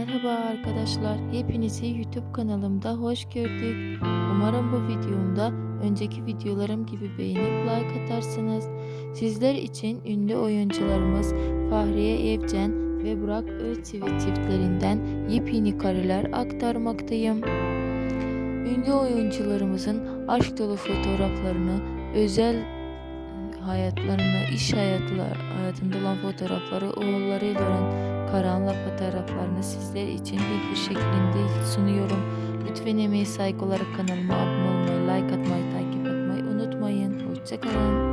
Merhaba arkadaşlar, hepinizi YouTube kanalımda hoş gördük. Umarım bu videomda önceki videolarım gibi beğenip like atarsınız. Sizler için ünlü oyuncularımız Fahriye Evcen ve Burak Özçivit çiftlerinden yepyeni kareler aktarmaktayım. Ünlü oyuncularımızın aşk dolu fotoğraflarını, özel hayatlarını, iş hayatlar, hayatında olan fotoğrafları, oğullarıyla olan karanlık fotoğraflarını sizler için bir şeklinde sunuyorum. Lütfen emeği saygı olarak kanalıma abone olmayı, like atmayı, takip etmeyi unutmayın. Hoşçakalın.